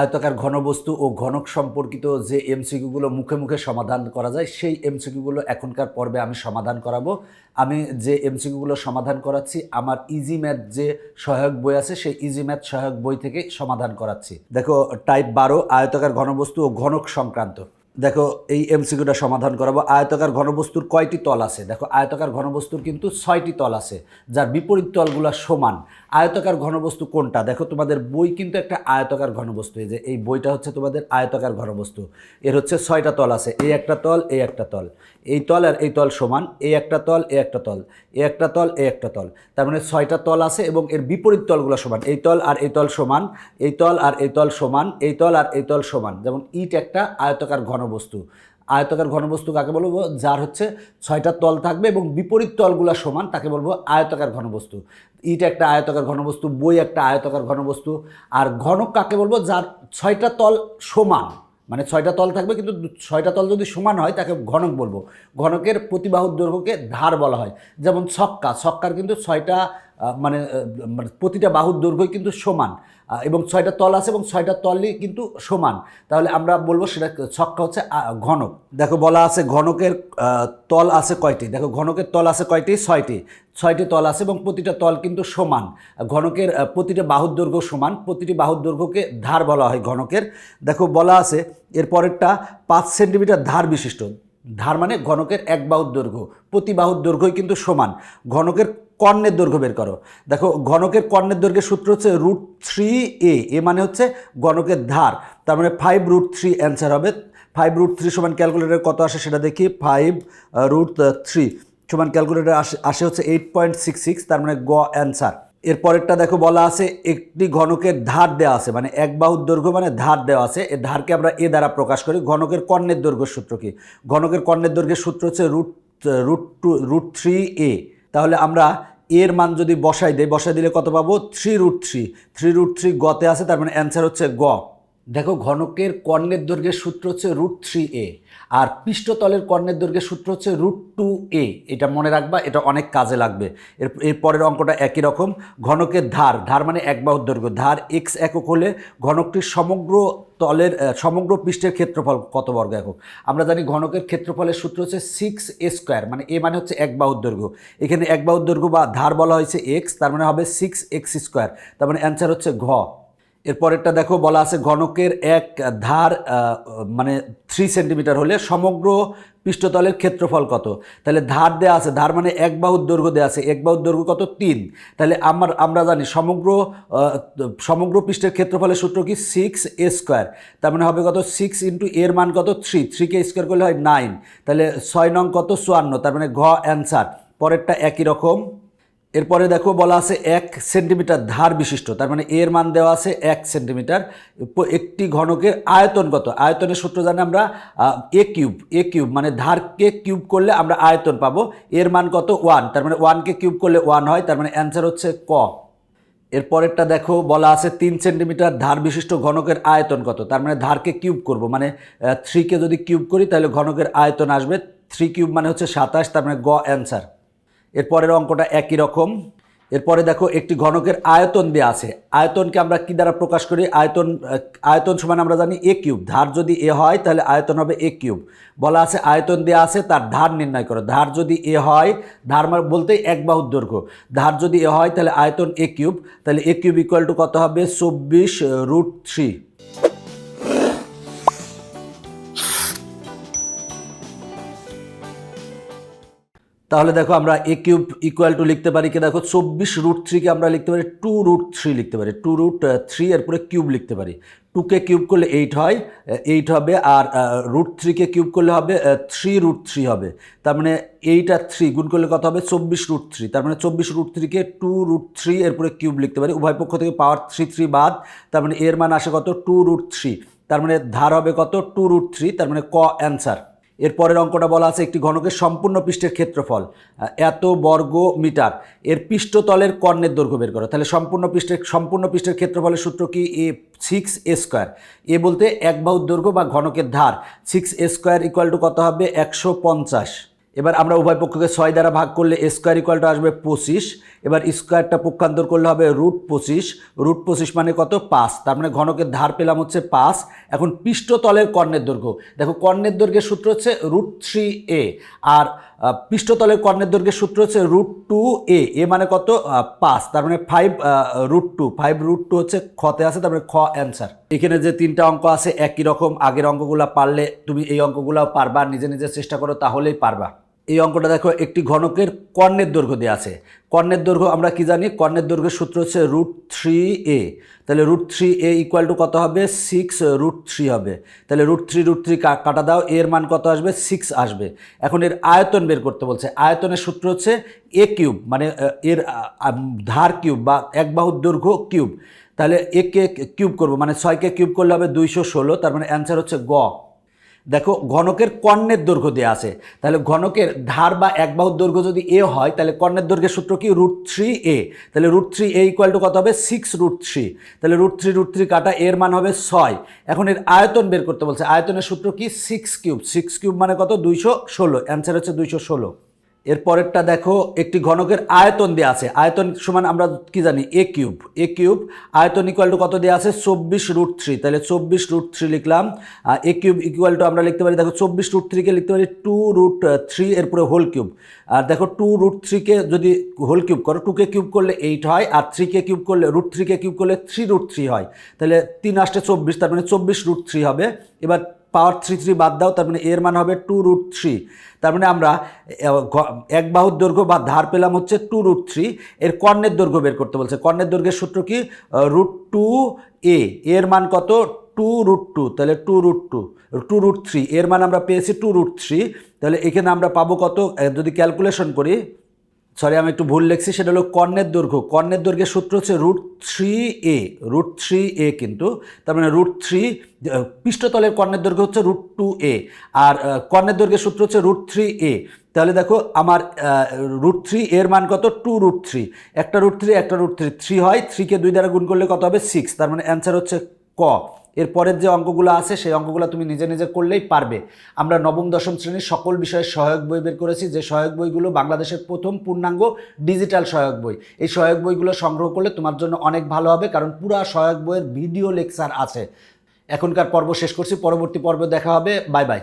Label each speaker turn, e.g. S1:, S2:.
S1: আয়তাকার ঘনবস্তু ও ঘনক সম্পর্কিত যে এমসিকিউগুলো মুখে মুখে সমাধান করা যায়, সেই এমসিকিউগুলো এখনকার পর্বে আমি সমাধান করাবো। আমি যে এমসিকিউগুলো সমাধান করাচ্ছি, আমার ইজি ম্যাথ যে সহায়ক বই আছে, সেই ইজি ম্যাথ সহায়ক বই থেকে সমাধান করাচ্ছি। দেখো, টাইপ বারো, আয়তাকার ঘনবস্তু ও ঘনক সংক্রান্ত। দেখো, এই এমসিকিউটা সমাধান করাবো। আয়তাকার ঘনবস্তুর কয়টি তল আছে? দেখো, আয়তাকার ঘনবস্তুর কিন্তু ছয়টি তল আছে, যার বিপরীত তলগুলো সমান। আয়তাকার ঘনবস্তু কোনটা? দেখো, তোমাদের বই কিন্তু একটা আয়তাকার ঘনবস্তু, এই যে এই বইটা হচ্ছে তোমাদের আয়তাকার ঘনবস্তু। এর হচ্ছে ছয়টা তল আছে এই একটা তল এই একটা তল। এই তল আর এই তল সমান এই একটা তল এই একটা তল। এই একটা তল এই একটা তল। তার মানে ছয়টা তল আছে এবং এর বিপরীত তলগুলো সমান। এই তল আর এই তল সমান, এই তল আর এই তল সমান, এই তল আর এই তল সমান। যেমন ইট একটা আয়তাকার ঘনবস্তু। আয়তাকার ঘনবস্তু কাকে বলব? যার হচ্ছে ছয়টা তল থাকবে এবং বিপরীত তলগুলো সমান তাকে বলব আয়তাকার ঘনবস্তু। ইট একটা আয়তাকার ঘনবস্তু, বই একটা আয়তাকার ঘনবস্তু। আর ঘনক কাকে বলব? যার ছয়টা তল সমান মানে ছয়টা তল থাকবে কিন্তু ছয়টা তল যদি সমান হয় তাকে ঘনক বলব। ঘনকের প্রতিবাহুর দৈর্ঘ্যকে ধার বলা হয়। যেমন ছক্কা, ছক্কার কিন্তু ছয়টা মানে মানে প্রতিটা বাহুর দৈর্ঘ্যই কিন্তু সমান এবং ছয়টা তল আছে এবং ছয়টা তলই কিন্তু সমান। তাহলে আমরা বলব সেটা ছক্কা হচ্ছে ঘনক। দেখো বলা আছে ঘনকের তল আছে কয়টি? দেখো ঘনকের তল আছে কয়টি? ছয়টি। ছয়টি তল আছে এবং প্রতিটা তল কিন্তু সমান। ঘনকের প্রতিটা বাহুর দৈর্ঘ্য সমান, প্রতিটি বাহুর দৈর্ঘ্যকে ধার বলা হয় ঘনকের। দেখো বলা আছে এর পরেরটা পাঁচ সেন্টিমিটার ধার বিশিষ্ট। ধার মানে ঘনকের এক বাহুর দৈর্ঘ্য। প্রতি বাহুর দৈর্ঘ্যই কিন্তু সমান। ঘনকের কর্ণের দৈর্ঘ্য বের করো। দেখো, ঘনকের কর্ণের দৈর্ঘ্যের সূত্র হচ্ছে রুট থ্রি এ এ মানে হচ্ছে ঘনকের ধার। তার মানে ফাইভ রুট থ্রি অ্যান্সার হবে। ফাইভ রুট থ্রি সমান ক্যালকুলেটার কত আসে সেটা দেখি। ফাইভ রুট থ্রি সমান ক্যালকুলেটার আসে আসে হচ্ছে এইট পয়েন্ট সিক্স সিক্স তার মানে গ অ্যান্সার এর পরেরটা দেখো বলা আছে, একটি ঘনকের ধার দেওয়া আছে মানে এক বাহুর দৈর্ঘ্য মানে ধার দেওয়া আছে। এ ধারকে আমরা এ দ্বারা প্রকাশ করি। ঘনকের কর্ণের দৈর্ঘ্যের সূত্র কি? ঘনকের কর্ণের দৈর্ঘ্যের সূত্র হচ্ছে root root two root three a তাহলে আমরা এর মান যদি বসাই দেয় বসাই দিলে কত পাবো? Three root three three root three গতে আছে, তার মানে অ্যান্সার হচ্ছে গ। দেখো, ঘনকের কর্ণের দৈর্ঘ্যের সূত্র হচ্ছে রুট থ্রি এ আর পৃষ্ঠতলের কর্ণের দৈর্ঘ্যের সূত্র হচ্ছে রুট টু এ এটা মনে রাখবা, এটা অনেক কাজে লাগবে। এর এর পরের অঙ্কটা একই রকম। ঘনকের ধার ধার মানে এক বাহুর দৈর্ঘ্য। ধার এক্স একক হলে ঘনকটির সমগ্র তলের সমগ্র পৃষ্ঠের ক্ষেত্রফল কত বর্গ একক? আমরা জানি ঘনকের ক্ষেত্রফলের সূত্র হচ্ছে সিক্স এ স্কোয়ার মানে এ মানে হচ্ছে এক বাহুর দৈর্ঘ্য। এখানে এক বাহুর দৈর্ঘ্য বা ধার বলা হয়েছে এক্স তার মানে হবে সিক্স এক্স স্কোয়ার তার মানে অ্যান্সার হচ্ছে ঘ। এরপরেরটা দেখো, বলা আছে ঘনকের এক ধার মানে থ্রি সেন্টিমিটার হলে সমগ্র পৃষ্ঠতলের ক্ষেত্রফল কত? তাহলে ধার দেওয়া আছে, ধার মানে এক বাহুর দৈর্ঘ্য দেওয়া আছে, এক বাহুর দৈর্ঘ্য কত? তিন। তাহলে আমার, আমরা জানি সমগ্র সমগ্র পৃষ্ঠের ক্ষেত্রফলের সূত্র কি? সিক্স এ স্কোয়ার তার মানে হবে কত? সিক্স ইন্টু এর মান কত? থ্রি থ্রিকে স্কোয়ার করলে হয় নাইন তাহলে ছয় নং কত? চুয়ান্ন। তার মানে ঘ অ্যান্সার পরেরটা একই রকম। এরপরে দেখো বলা আছে এক সেন্টিমিটার ধার বিশিষ্ট, তার মানে এর মান দেওয়া আছে এক সেন্টিমিটার। একটি ঘনকের আয়তন কত? আয়তনের সূত্র জানি আমরা এ কিউব এ কিউব মানে ধারকে কিউব করলে আমরা আয়তন পাবো। এর মান কত? ওয়ান, তার মানে ওয়ানকে কিউব করলে ওয়ান হয়, তার মানে অ্যান্সার হচ্ছে ক। এরপরেরটা দেখো বলা আছে তিন সেন্টিমিটার ধার বিশিষ্ট ঘনকের আয়তন কত? তার মানে ধারকে কিউব করব মানে থ্রিকে যদি কিউব করি তাহলে ঘনকের আয়তন আসবে। থ্রি কিউব মানে হচ্ছে সাতাশ, তার মানে গ অ্যান্সার। এরপরের অঙ্কটা একই রকম। এরপরে দেখো একটি ঘনকের আয়তন দেওয়া আছে। আয়তনকে আমরা কি দ্বারা প্রকাশ করি? আয়তন আয়তন সমান আমরা জানি এ কিউব। ধার যদি এ হয়, তাহলে আয়তন হবে এ কিউব। বলা আছে আয়তন দেওয়া আছে, তার ধার নির্ণয় করো। ধার যদি এ হয়, ধার মানে বলতে এক বাহুর দৈর্ঘ্য। ধার যদি এ হয়, তাহলে আয়তন এ কিউব। তাহলে এ কিউব ইকুয়াল টু কত হবে? চব্বিশ রুট থ্রি তাহলে দেখো আমরা এ কিউব ইকুয়াল টু লিখতে পারি কি? দেখো চব্বিশ রুট থ্রিকে আমরা লিখতে পারি টু রুট থ্রি লিখতে পারি টু রুট থ্রি এরপরে কিউব লিখতে পারি। টুকে কিউব করলে এইট হয় এইট হবে, আর রুট থ্রিকে কিউব করলে হবে থ্রি রুট থ্রি হবে। তার মানে এইট আর থ্রি গুণ করলে কত হবে? চব্বিশ রুট থ্রি তার মানে চব্বিশ রুট থ্রিকে টু রুট থ্রি এরপরে কিউব লিখতে পারি। উভয় পক্ষ থেকে পাওয়ার থ্রি থ্রি বাদ, তার মানে এর মান আসে কত? টু রুট থ্রি তার মানে ধার হবে কত? টু রুট থ্রি তার মানে ক অ্যান্সার এর পরের অঙ্কটা বলা আছে একটি ঘনকের সম্পূর্ণ পৃষ্ঠের ক্ষেত্রফল এত বর্গ মিটার এর পৃষ্ঠতলের কর্ণের দৈর্ঘ্য বের করো। তাহলে সম্পূর্ণ পৃষ্ঠের সম্পূর্ণ পৃষ্ঠের ক্ষেত্রফলের সূত্র কি? এ সিক্স এ স্কোয়ার এ বলতে এক বাহুর দৈর্ঘ্য বা ঘনকের ধার। Six a square equal to কত হবে? একশো পঞ্চাশ। এবার আমরা উভয় পক্ষকে ছয় দ্বারা ভাগ করলে স্কোয়ার ইকুয়ালটা আসবে পঁচিশ। এবার স্কোয়ারটা পক্ষান্তর করলে হবে রুট পঁচিশ। রুট পঁচিশ মানে কত? পাঁচ। তার মানে ঘনকের ধার পেলাম হচ্ছে পাঁচ। এখন পৃষ্ঠতলের কর্ণের দৈর্ঘ্য। দেখো কর্ণের দৈর্ঘ্যের সূত্র হচ্ছে রুট থ্রি এ আর পৃষ্ঠতলের কর্ণের দৈর্ঘ্যের সূত্র হচ্ছে রুট টু এ এ মানে কত? পাঁচ। তার মানে five root two five root two হচ্ছে খতে আছে, তার মানে খ অ্যান্সার এখানে যে তিনটা অঙ্ক আছে, একই রকম। আগের অঙ্কগুলো পারলে তুমি এই অঙ্কগুলো পারবা। নিজে নিজে চেষ্টা করো, তাহলেই পারবা। এই অঙ্কটা দেখো একটি ঘনকের কর্ণের দৈর্ঘ্য দেওয়া আছে। কর্ণের দৈর্ঘ্য আমরা কি জানি? কর্ণের দৈর্ঘ্যের সূত্র হচ্ছে রুট থ্রি এ। তাহলে root three a equal to কত হবে? সিক্স রুট থ্রি হবে। তাহলে রুট থ্রি রুট থ্রি কাটা দাও এর মান কত আসবে? সিক্স আসবে। এখন এর আয়তন বের করতে বলছে। আয়তনের সূত্র হচ্ছে এ কিউব মানে এর আহ, আহ, ধার কিউব বা এক বাহুর দৈর্ঘ্য কিউব তাহলে একে কিউব করব মানে ছয়কে কিউব করলে হবে দুইশো ষোলো তার মানে অ্যান্সার হচ্ছে গ। দেখো, ঘনকের কর্ণের দৈর্ঘ্য দেওয়া আছে। তাহলে ঘনকের ধার বা এক বাহুর দৈর্ঘ্য যদি এ হয়, তাহলে কর্ণের দৈর্ঘ্যের সূত্র কি? Root three a. তাহলে root three a equal to কত হবে? সিক্স রুট থ্রি তাহলে রুট থ্রি রুট থ্রি কাটা, এর মান হবে ছয়। এখন এর আয়তন বের করতে বলছে। আয়তনের সূত্র কি? সিক্স কিউব সিক্স কিউব মানে কত? দুইশো ষোলো। অ্যান্সার হচ্ছে দুইশো ষোলো। এর পরেরটা দেখো, একটি ঘনকের আয়তন দেওয়া আছে। আয়তন সমান আমরা কি জানি? এ কিউব এ কিউব আয়তন ইকুয়াল টু কত দেওয়া আছে? চব্বিশ রুট থ্রি তাহলে চব্বিশ রুট থ্রি লিখলাম। এ কিউব ইকুয়াল টু আমরা লিখতে পারি, দেখো, চব্বিশ রুট থ্রিকে লিখতে পারি টু রুট থ্রি এরপরে হোল কিউব আর দেখো টু রুট থ্রিকে যদি হোল কিউব করো টুকে কিউব করলে এইট হয়, আর থ্রিকে কিউব করলে রুট থ্রিকে কিউব করলে থ্রি রুট থ্রি হয়। তাহলে তিন আসতে চব্বিশ, তার মানে চব্বিশ রুট থ্রি হবে। এবার পাওয়ার থ্রি থ্রি বাদ দাও, তার মানে এর মান হবে টু রুট থ্রি। তার মানে আমরা এক বাহুর দৈর্ঘ্য বা ধার পেলাম হচ্ছে টু রুট থ্রি, এর কর্ণের দৈর্ঘ্য বের করতে বলছে। কর্ণের দৈর্ঘ্যের সূত্র কি? রুট টু এ, এর মান কত? টু রুট টু, তাহলে two root two two root three, এর মান আমরা পেয়েছি টু রুট থ্রি, তাহলে এখানে আমরা পাবো কত? যদি ক্যালকুলেশন করি সরি আমি একটু ভুল লিখছি, সেটা হলো কর্ণের দৈর্ঘ্য। কর্ণের দৈর্ঘ্যের সূত্র হচ্ছে root three a root three a কিন্তু, তার মানে রুট থ্রি পৃষ্ঠতলের কর্ণের দৈর্ঘ্য হচ্ছে রুট টু এ আর কর্ণের দৈর্ঘ্যের সূত্র হচ্ছে রুট থ্রি এ তাহলে দেখো, আমার রুট থ্রি এর মান কত? টু রুট থ্রি একটা রুট থ্রি একটা রুট থ্রি থ্রি হয় থ্রিকে দুই দ্বারা গুণ করলে কত হবে? সিক্স তার মানে অ্যান্সার হচ্ছে ক। এর পরের যে অঙ্কগুলো আছে, সেই অঙ্কগুলো তুমি নিজে নিজে করলেই পারবে। আমরা নবম, দশম শ্রেণির সকল বিষয়ে সহায়ক বই বের করেছি। যে সহায়ক বইগুলো বাংলাদেশের প্রথম পূর্ণাঙ্গ ডিজিটাল সহায়ক বই, এই সহায়ক বইগুলো সংগ্রহ করলে তোমার জন্য অনেক ভালো হবে, কারণ পুরা সহায়ক বইয়ের ভিডিও লেকচার আছে। এখনকার পর্ব শেষ করছি, পরবর্তী পর্বে দেখা হবে। Bye bye.